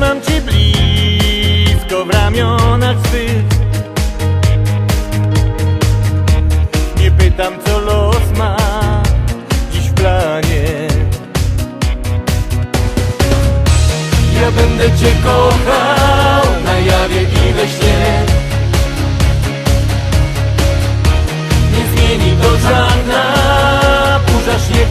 Trzymam cię blisko w ramionach swych. Nie pytam co los ma dziś w planie. Ja będę cię kochał na jawie i we śnie. Nie zmieni to żadna burza śnieg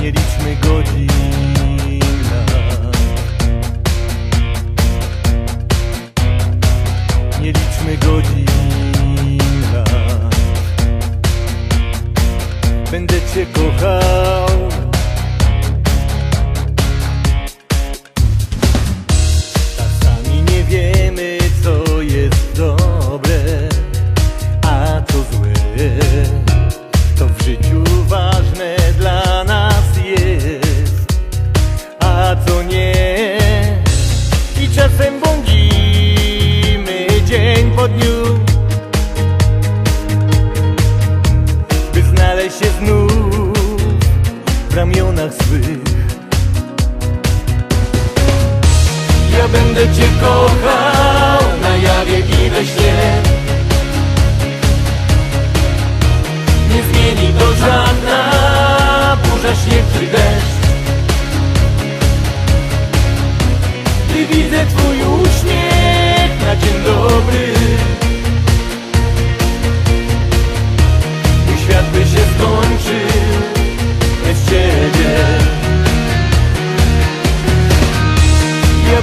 Nie liczmy godzin. Nie liczmy godzin. Będę cię kochał. po dniu By znaleźć się znów w ramionach swych. Ja będę Cię kochał na jawie i we śnie.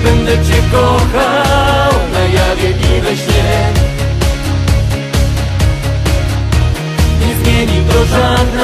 będę Cię kochał na jawie i we śnie. Nie zmieni to żadna